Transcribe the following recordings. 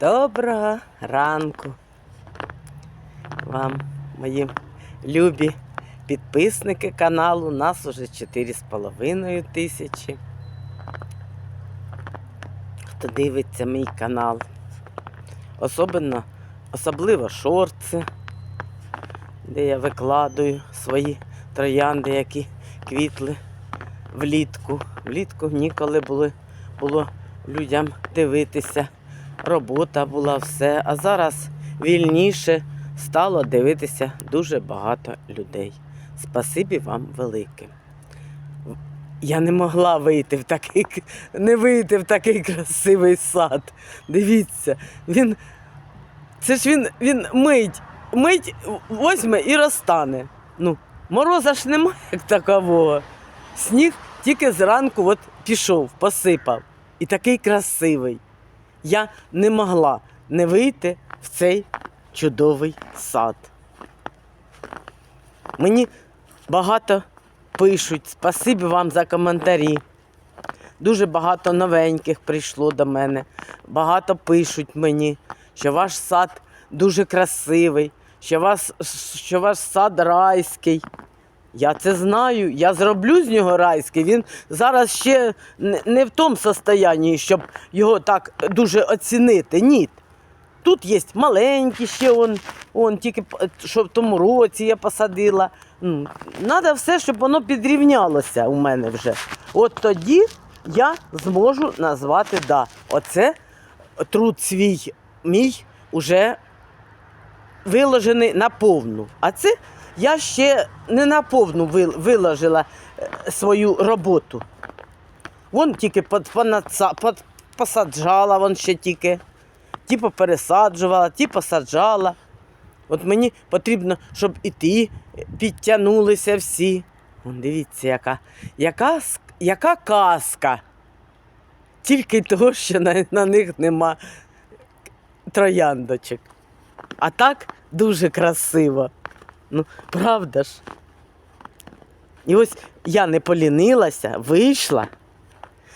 Доброго ранку вам, мої любі підписники каналу. Нас уже 4,5 тисячі. Хто дивиться мій канал. Особливо, особливо шорти, де я викладаю свої троянди, які квітли влітку. Влітку ніколи були, було людям дивитися. Робота була все. А зараз вільніше стало дивитися дуже багато людей. Спасибі вам велике. Я не могла вийти в такий, не вийти в такий красивий сад. Дивіться, він. Це ж він, він мить, мить возьме і розтане. Ну, мороза ж немає як такового. Сніг тільки зранку от пішов, посипав. І такий красивий. Я не могла не вийти в цей чудовий сад. Мені багато пишуть, спасибі вам за коментарі. Дуже багато новеньких прийшло до мене. Багато пишуть мені, що ваш сад дуже красивий, що, вас, що ваш сад райський. Я це знаю, я зроблю з нього райський. Він зараз ще не- в тому состоянні, щоб його так дуже оцінити. Ні. Тут є маленькі ще он, он тільки що в тому році я посадила. Треба все, щоб воно підрівнялося у мене вже. От тоді я зможу назвати да. Оце труд свій мій уже виложений на повну. А це я ще не на повну виложила е, свою роботу. Вон тільки посаджала, вон ще тільки. Ті попересаджувала, ті посаджала. От мені потрібно, щоб і ті підтягнулися всі. Вон дивіться, яка, яка, яка казка. Тільки того, що на, на них нема трояндочок. А так дуже красиво. Ну, правда ж. І ось я не полінилася, вийшла,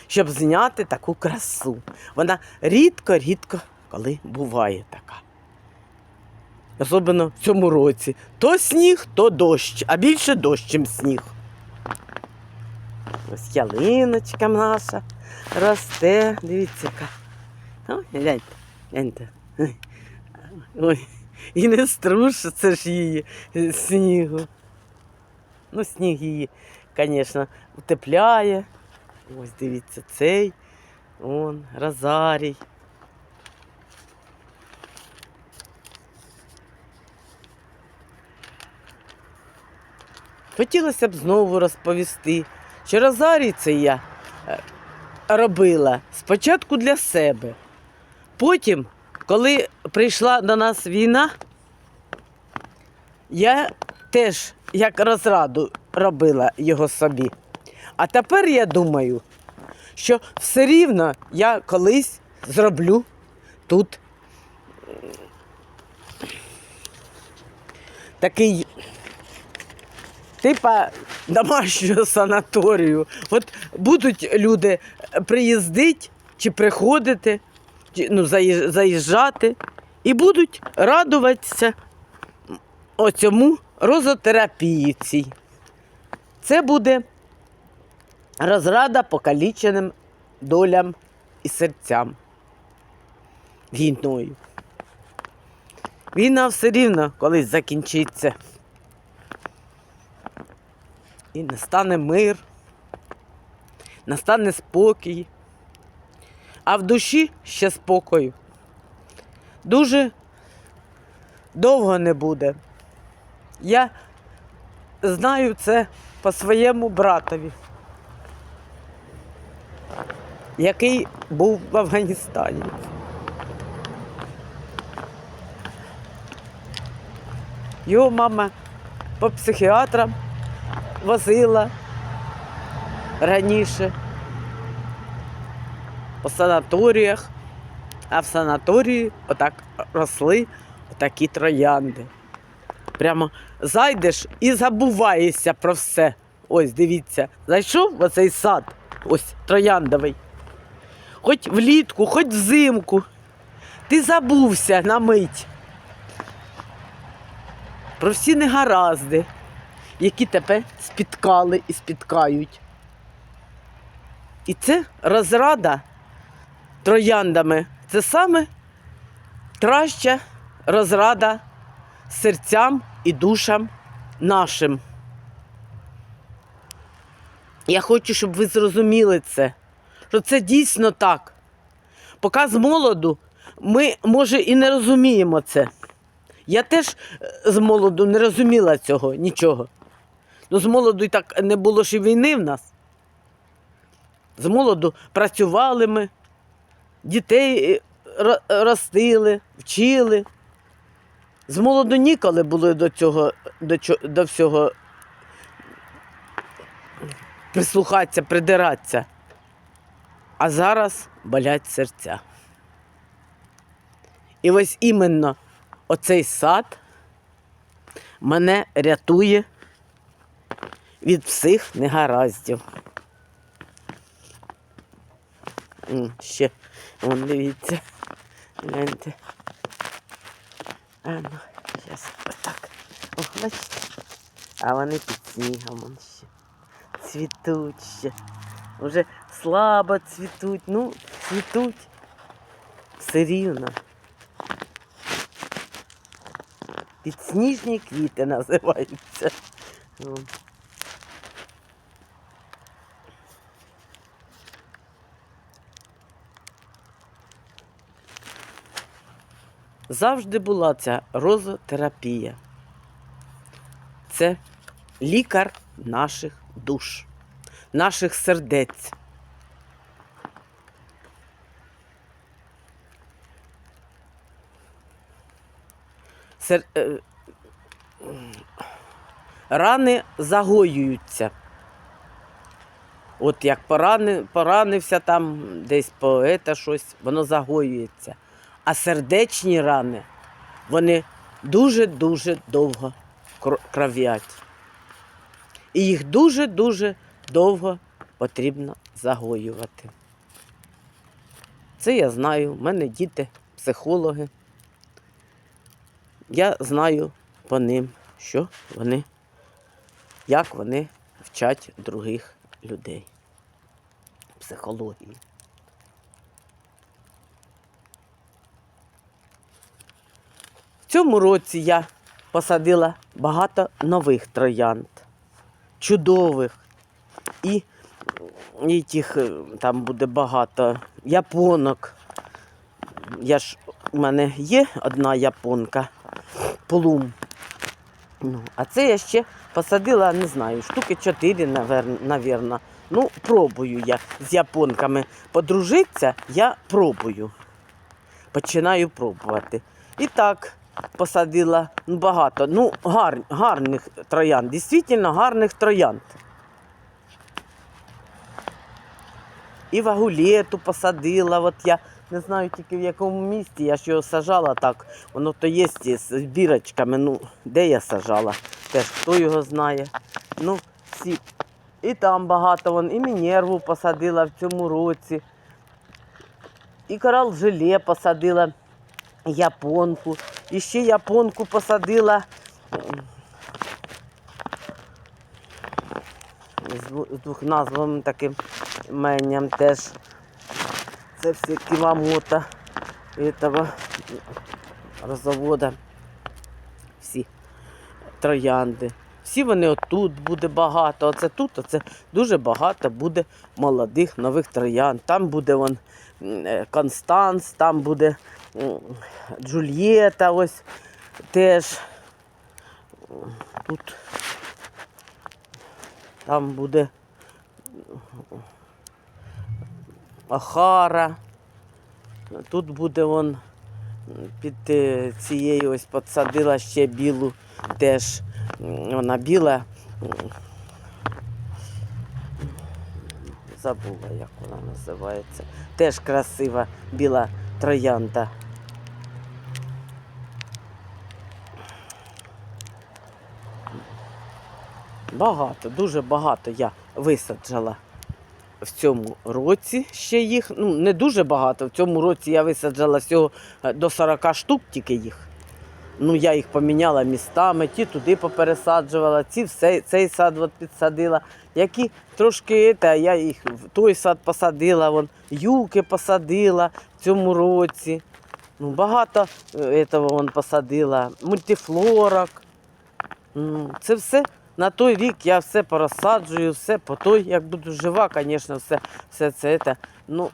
щоб зняти таку красу. Вона рідко-рідко коли буває така. Особливо в цьому році. То сніг, то дощ, а більше дощ, ніж сніг. Ось ялиночка наша росте. Дивіться, яка. Гляньте, гляньте. Ой. І не струшиться ж її снігу. Ну, сніг її, звісно, утепляє. Ось дивіться, цей. Он, розарій. Хотілося б знову розповісти, що розарій це я е, робила спочатку для себе. Потім, коли прийшла до нас війна, я теж як розраду робила його собі. А тепер я думаю, що все рівно я колись зроблю тут такий типа домашнього санаторію. От будуть люди приїздити чи приходити, ну, заїжджати і будуть радуватися оцьому розотерапії цій. Це буде розрада покаліченим долям і серцям війною. Війна все рівно колись закінчиться. І настане мир, настане спокій, а в душі ще спокою. Дуже довго не буде. Я знаю це по своєму братові, який був в Афганістані. Його мама по психіатрам возила раніше по санаторіях, а в санаторії отак росли такі троянди. Прямо зайдеш і забуваєшся про все. Ось дивіться, зайшов оцей сад, ось трояндовий. Хоч влітку, хоч взимку. ти забувся на мить про всі негаразди, які тебе спіткали і спіткають. І це розрада трояндами. Це саме краща розрада серцям і душам нашим. Я хочу, щоб ви зрозуміли це, що це дійсно так. Поки з молоду ми, може, і не розуміємо це. Я теж е, з молоду не розуміла цього нічого. Ну, з молоду так не було ж і війни в нас. З молоду працювали ми, дітей е, ростили, вчили. З молоду ніколи було до цього, до, до всього прислухатися, придиратися. А зараз болять серця. І ось іменно оцей сад мене рятує від всіх негараздів. Ще, вон дивіться, гляньте. А ну, зараз отак. О, бачите? А вони під снігом ще. Цвітуть ще. Уже слабо цвітуть, ну, цвітуть. Все рівно. Підсніжні квіти називаються. Завжди була ця розотерапія. Це лікар наших душ, наших сердець. Сер... е, Рани загоюються. От як порани... поранився там, десь по ета щось, воно загоюється. А сердечні рани, вони дуже-дуже довго кров'ять. І їх дуже-дуже довго потрібно загоювати. Це я знаю. У мене діти, психологи. Я знаю по ним, що вони, як вони вчать других людей. Психології. Цьому році я посадила багато нових троянд, чудових. І, і тих е, там буде багато японок. Я ж, у мене є одна японка, плум. Ну, а це я ще посадила, не знаю, штуки чотири, навірно. Ну, пробую я з японками подружитися, я пробую. Починаю пробувати. І так посадила багато. Ну, гар, гарних троянд, дійсно гарних троянд. І вагулету посадила. От я не знаю тільки в якому місці, я ж його сажала так. Воно то є з бірочками. Ну, де я сажала? Теж хто його знає. Ну, всі. І там багато вон, і Мінерву посадила в цьому році. І корал желе посадила японку. І ще японку посадила. З двохназвовим таким менням теж. Це все кіламота этого розовода. Всі троянди. Всі вони отут буде багато. Оце тут, оце дуже багато буде молодих нових троянд. Там буде вон е, Констанс, там буде Джульєта, ось теж. Тут там буде Ахара. Тут буде вон під е, цією ось підсадила ще білу теж. Вона біла. Забула, як вона називається. Теж красива біла троянда. Багато, дуже багато я висаджала. в цьому році ще їх. Ну, не дуже багато. В цьому році я висаджала всього е, до 40 штук тільки їх. Ну, я їх поміняла містами, ті туди попересаджувала, ці все, цей сад от підсадила. Які трошки, та я їх в той сад посадила, вон, юки посадила в цьому році. Ну, багато е, этого вон посадила, мультифлорок. Ну, Це все на той рік я все порозсаджую, все по той, як буду жива, звісно, все, все це. це. Ну,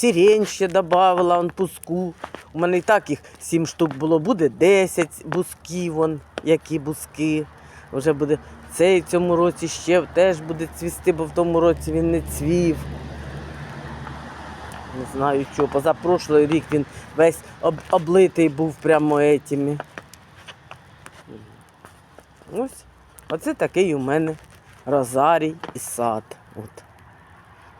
Сирень ще додавала, он пуску. У мене і так їх 7 штук було, буде 10 бусків, вон, які буски. Вже буде цей в цьому році ще теж буде цвісти, бо в тому році він не цвів. Не знаю що. Позапрошлий рік він весь об, облитий був прямо етими. Ось. Оце такий у мене розарій і сад. От.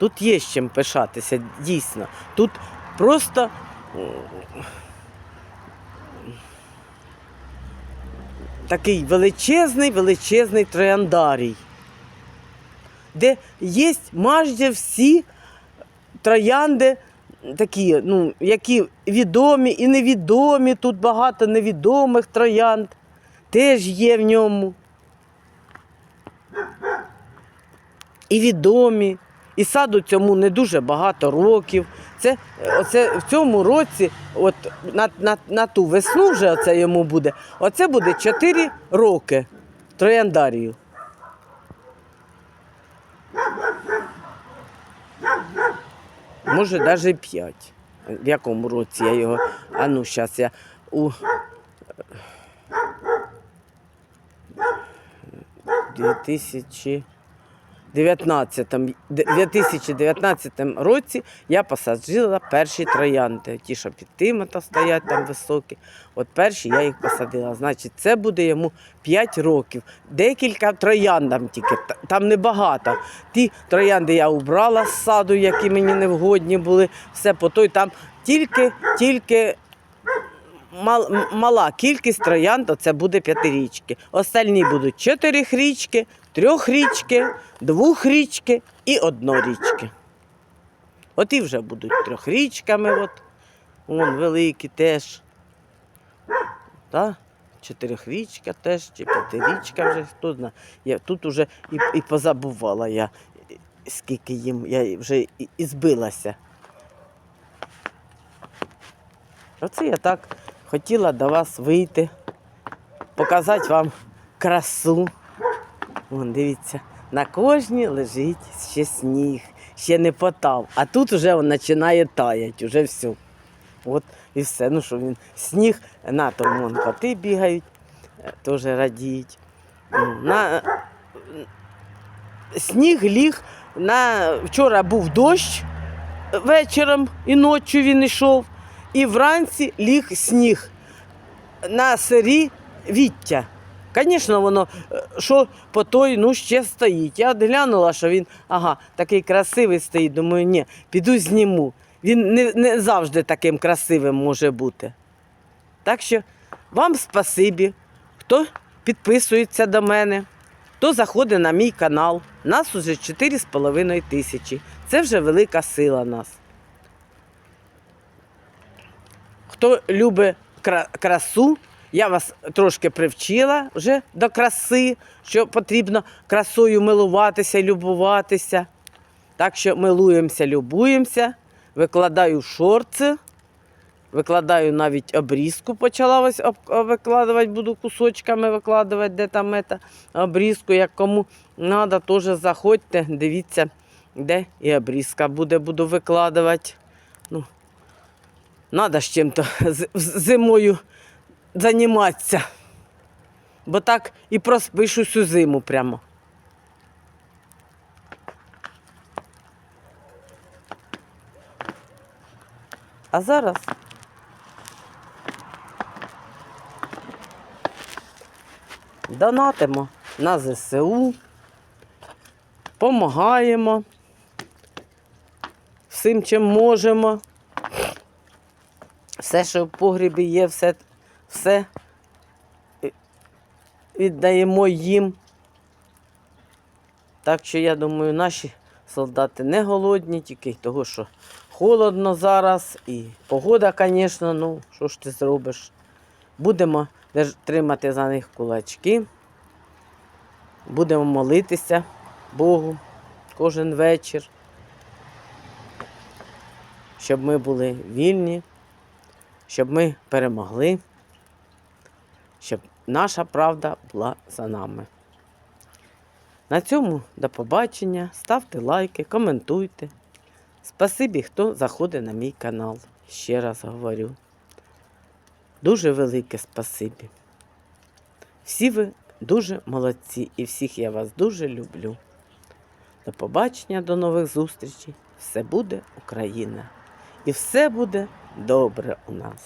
Тут є з чим пишатися, дійсно. Тут просто такий величезний, величезний трояндарій, де є майже всі троянди такі, ну, які відомі і невідомі. Тут багато невідомих троянд теж є в ньому. І відомі. І саду цьому не дуже багато років. Це, оце, в цьому році, от на, на, на ту весну вже оце йому буде, оце буде 4 роки трояндарію. Може, навіть 5. В якому році я його. А ну, зараз я у 2000 19 2019 році я посадила перші троянди. Ті, що під тимото стоять там високі. От перші я їх посадила. Значить, це буде йому 5 років. Декілька трояндам тільки, та- там небагато. Ті троянди я убрала з саду, які мені невгодні були. Все по той там тільки, тільки мала кількість троянд, це буде п'ятирічки. Остальні будуть чотирихрічки, трьохрічки, двохрічки і однорічки. От і вже будуть трьохрічками, от. Вон великі теж. Та? Чотирихрічка теж, чи п'ятирічка вже, хто знає. Я тут уже і, і позабувала я, скільки їм, я вже і, і збилася. Оце я так хотіла до вас вийти, показати вам красу. Вон, дивіться, на кожній лежить ще сніг, ще не потав. А тут вже він починає таять, вже все. От і все. Ну що він сніг, на тому коти бігають, е, теж радіють. Ну, На, сніг ліг. На, вчора був дощ вечором і ночі він йшов, і вранці ліг сніг на сирі віття. Звісно, воно е, що по той, ну ще стоїть. Я глянула, що він ага, такий красивий стоїть. Думаю, ні, піду зніму. Він не, не завжди таким красивим може бути. Так що вам спасибі, хто підписується до мене, хто заходить на мій канал. Нас уже 4,5 тисячі. Це вже велика сила нас. Хто любить красу, я вас трошки привчила вже до краси, що потрібно красою милуватися, любуватися. Так що милуємося, любуємося, викладаю шорти, викладаю навіть обрізку, почала викладувати, буду кусочками викладувати, де там ета, обрізку, як кому треба, теж заходьте, дивіться, де і обрізка буде, буду викладувати. Ну, Надо ж чим-то зимою займатися. Бо так і проспишу всю зиму прямо. А зараз донатимо на ЗСУ, помагаємо всім, чим можемо. Все, що в погрібі є, все, все віддаємо їм. Так що я думаю, наші солдати не голодні, тільки того, що холодно зараз, і погода, звісно, ну що ж ти зробиш. Будемо тримати за них кулачки. Будемо молитися Богу кожен вечір, щоб ми були вільні, щоб ми перемогли, щоб наша правда була за нами. На цьому до побачення. Ставте лайки, коментуйте. Спасибі, хто заходить на мій канал. Ще раз говорю. Дуже велике спасибі. Всі ви дуже молодці і всіх я вас дуже люблю. До побачення, до нових зустрічей. Все буде Україна. І все буде добре у нас.